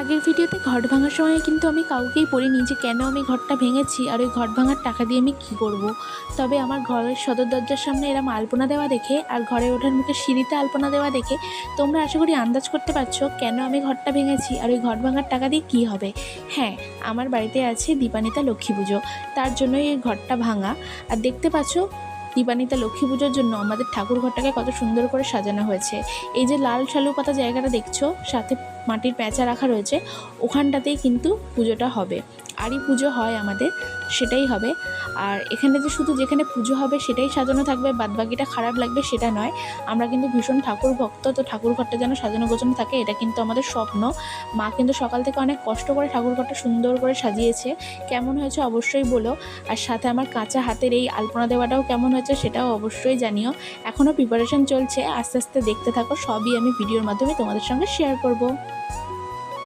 আগের ভিডিওতে ঘট ভাঙার সময় কিন্তু আমি কাউকেই বলিনি যে কেন আমি ঘরটা ভেঙেছি আর ওই ঘট ভাঙার টাকা দিয়ে আমি কী করব। তবে আমার ঘরের সদর দরজার সামনে এরম আলপনা দেওয়া দেখে আর ঘরে ওঠার মুখে সিঁড়িতে আলপনা দেওয়া দেখে তোমরা আশা করি আন্দাজ করতে পারছ কেন আমি ঘরটা ভেঙেছি আর ওই ঘট ভাঙার টাকা দিয়ে কী হবে। হ্যাঁ আমার বাড়িতে আছে দীপানিতা লক্ষ্মী পুজো। তার জন্যই এই ঘরটা ভাঙা। আর দেখতে পাচ্ছো দীপানিতা লক্ষ্মী পুজোর জন্য আমাদের ঠাকুর ঘরটাকে কত সুন্দর করে সাজানো হয়েছে। এই যে লাল শালু পাতা জায়গাটা দেখছ, সাথে মাটির প্যাঁচা রাখা রয়েছে, ওখানটাতেই কিন্তু পুজোটা হবে। আরই পুজো হয় আমাদের, সেটাই হবে। আর এখানে যে শুধু যেখানে পুজো হবে সেটাই সাজানো থাকবে, বাদবাকিটা খারাপ লাগবে সেটা নয়। আমরা কিন্তু ভীষণ ঠাকুর ভক্ত, তো ঠাকুর ঘরটা যেন সাজানো গোছানো থাকে, এটা কিন্তু আমাদের স্বপ্ন। মা কিন্তু সকাল থেকে অনেক কষ্ট করে ঠাকুর ঘরটা সুন্দর করে সাজিয়েছে। কেমন হয়েছে অবশ্যই বলো। আর সাথে আমার কাঁচা হাতের এই আলপনা দেওয়াটাও কেমন হয়েছে সেটাও অবশ্যই জানিও। এখনও প্রিপারেশন চলছে, আস্তে আস্তে দেখতে থাকো, সবই আমি ভিডিওর মাধ্যমে তোমাদের সঙ্গে শেয়ার করব।